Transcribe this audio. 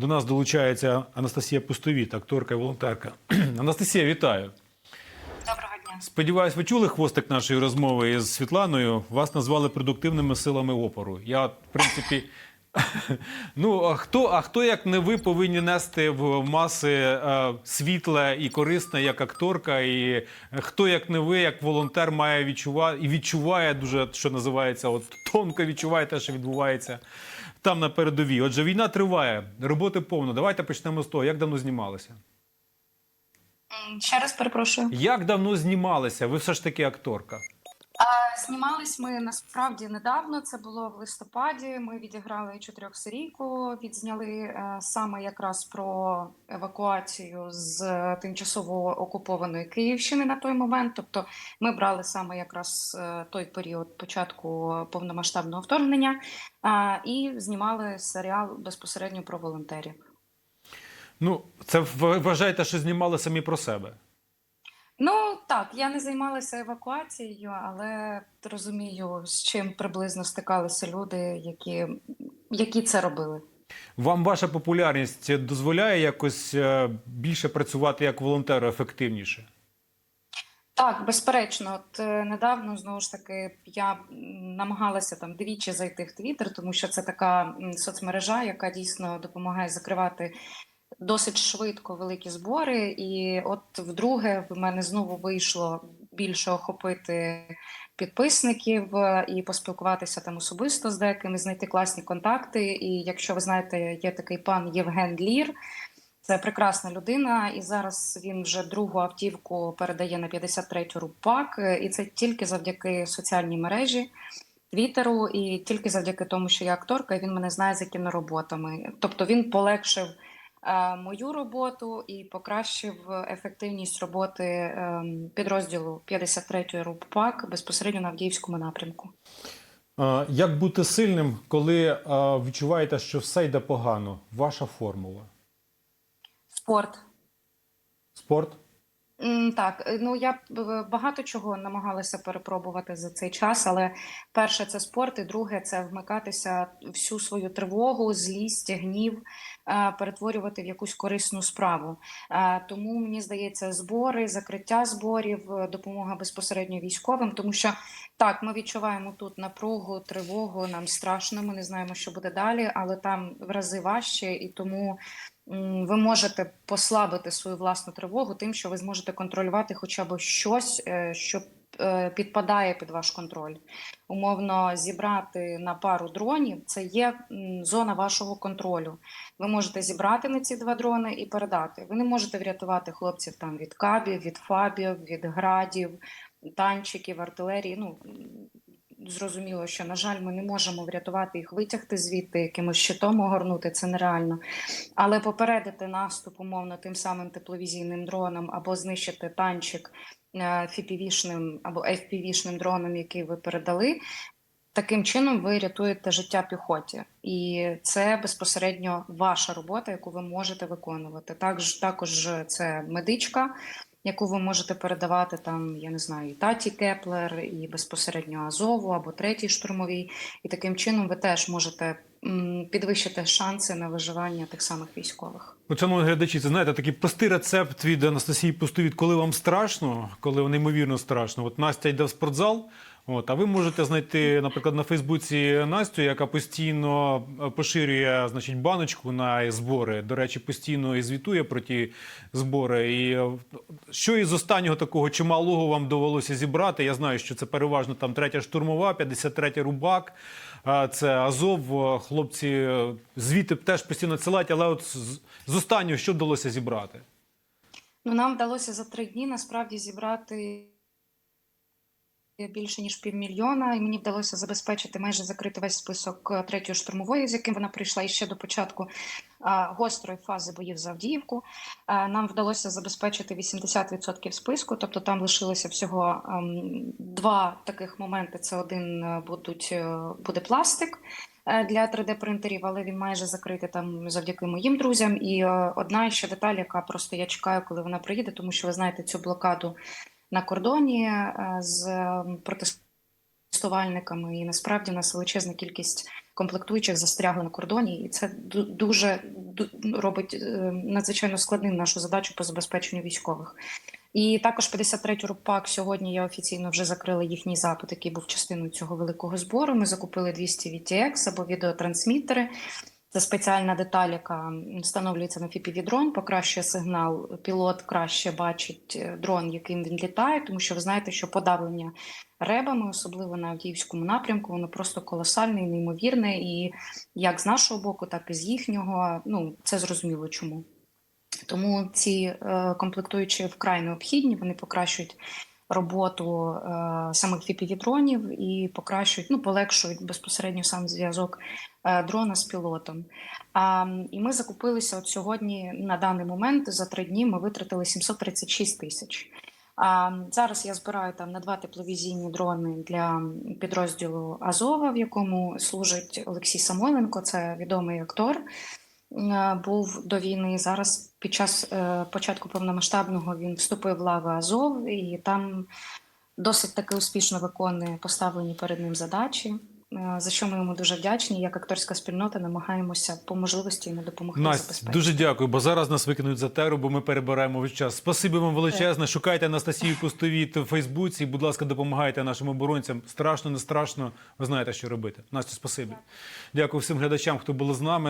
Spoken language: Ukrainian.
До нас долучається Анастасія Пустовіт, акторка і волонтерка. Анастасія, вітаю. Доброго дня. Сподіваюсь, ви чули хвостик нашої розмови із Світланою. Вас назвали продуктивними силами опору. Я, в принципі. Ну, а хто, а хто, як не ви, повинні нести в маси е, світле і корисне як акторка, і хто, як не ви, як волонтер, має відчувати і відчуває дуже, що називається, от тонко відчуває те, що відбувається там на передовій. Отже, війна триває, роботи повно. Давайте почнемо з того, як давно знімалися. Ще раз перепрошую. Як давно знімалися? Ви все ж таки акторка. Знімались ми насправді недавно. Це було в листопаді. Ми відіграли чотирьохсерійку, відзняли е, саме якраз про евакуацію з е, тимчасово окупованої Київщини на той момент. Тобто, ми брали саме якраз е, той період початку повномасштабного вторгнення і знімали серіал безпосередньо про волонтерів. Ну, це вважаєте, що знімали самі про себе. Ну так, я не займалася евакуацією, але розумію, з чим приблизно стикалися люди, які, які це робили. Вам ваша популярність дозволяє якось е, більше працювати як волонтеру ефективніше? Так, безперечно, от е, недавно знову ж таки я намагалася там двічі зайти в Твіттер, тому що це така соцмережа, яка дійсно допомагає закривати досить швидко великі збори. І от вдруге в мене знову вийшло більше охопити підписників е, і поспілкуватися там особисто з деякими, знайти класні контакти. І якщо ви знаєте, є такий пан Євген Лір. Це прекрасна людина, і зараз він вже другу автівку передає на 53-ю РУПАК, е, і це тільки завдяки соціальній мережі, Твіттеру, і тільки завдяки тому, що я акторка, і він мене знає за кінороботами. Тобто він полегшив мою роботу і покращив ефективність роботи е, підрозділу 53-ї РУПАК безпосередньо на Авдіївському напрямку. Е, Як бути сильним, коли е, відчуваєте, що все йде погано? Ваша формула? Спорт. Спорт? Так, е, ну я б- багато чого намагалася перепробувати за цей час, але перше це спорт, і друге це вмикатися всю свою тривогу, злість, гнів, е, перетворювати в якусь корисну справу. Е, Тому мені здається, збори, закриття зборів, е, допомога безпосередньо військовим, тому що так, ми відчуваємо тут напругу, тривогу, нам страшно, ми не знаємо, що буде далі, але там в рази важче, і тому ви можете послабити свою власну тривогу тим, що ви зможете контролювати хоча б щось, е, що е, підпадає під ваш контроль. Умовно, зібрати на пару дронів це є зона вашого контролю. Ви можете зібрати на ці два дрони і передати. Ви не можете врятувати хлопців там від кабів, від фабів, від градів, танчиків, артилерії. Ну зрозуміло, що на жаль, ми не можемо врятувати їх, витягти звідти, якимось щитом огорнути. Це нереально. Але попередити наступ умовно тим самим тепловізійним дроном або знищити танчик FPV-шним або FPV-шним дроном, який ви передали. Таким чином ви рятуєте життя піхоті, і це безпосередньо ваша робота, яку ви можете виконувати. Також також це медичка, яку ви можете передавати там, я не знаю, і таті Кеплер, і безпосередньо Азову або третій штурмовій. І таким чином ви теж можете підвищити шанси на виживання тих самих військових. Ну, шановні глядачі, це знаєте, такий простий рецепт від Анастасії Пустовіт, коли вам страшно, коли неймовірно страшно. От Настя йде в спортзал. От, а ви можете знайти, наприклад, на Фейсбуці Настю, яка постійно е, поширює значить, баночку на збори. До речі, постійно і звітує про ті збори. І е, що із останнього такого чималого вам довелося зібрати? Я знаю, що це переважно там третя штурмова, 53 рубак. е, Це Азов. Хлопці звіти теж постійно надсилають, але от з останнього що вдалося зібрати? Ну, нам вдалося за три дні насправді зібрати більше ніж півмільйона, і мені вдалося забезпечити майже закрити весь список е, третьої штурмової, з яким вона прийшла іще до початку гострої фази боїв за Авдіївку. А, Нам вдалося забезпечити 80% списку, тобто там лишилося всього ем, два таких моменти. Це один е, будуть е, буде пластик. е, Для 3D-принтерів, але він майже закритий там завдяки моїм друзям. І е, одна ще деталь, яка просто я чекаю, коли вона приїде, тому що ви знаєте цю блокаду на кордоні е, з протестувальниками, і насправді у нас величезна кількість комплектуючих застрягли на кордоні, і це дуже робить е, надзвичайно складним нашу задачу по забезпеченню військових. І також 53-й РУПАК сьогодні я офіційно вже закрила їхній запит, який був частиною цього великого збору. Ми закупили 200 VTX або відеотрансмітери. Це спеціальна деталь, яка встановлюється на FPV-дрон, покращує сигнал. Пілот краще бачить е, дрон, яким він літає, тому що ви знаєте, що подавлення ребами, особливо на Авдіївському напрямку, воно просто колосальне і неймовірне. І як з нашого боку, так і з їхнього. Ну це зрозуміло чому. Тому ці е, комплектуючі вкрай необхідні, вони покращують роботу е, самих FPV-дронів і покращують, ну полегшують безпосередньо сам зв'язок е, дрона з пілотом. І ми закупилися от сьогодні на даний момент за три дні. Ми витратили 736 тисяч. А зараз я збираю там на два тепловізійні дрони для підрозділу Азова, в якому служить Олексій Самойленко, це відомий актор. Е, Був до війни. Зараз під час е, початку повномасштабного він вступив в лави Азов і там досить таки успішно виконує поставлені перед ним задачі. е, За що ми йому дуже вдячні. Як акторська спільнота намагаємося по можливості йому допомогти Настя, забезпечити. дуже дякую, бо зараз нас викинуть за теру, бо ми перебираємо весь час. Спасибі вам величезне. Шукайте Анастасію Пустовіт в Фейсбуці. Будь ласка, допомагайте нашим оборонцям. Страшно, не страшно. Ви знаєте, що робити. Настя, спасибі. Дякую всім глядачам, хто були з нами.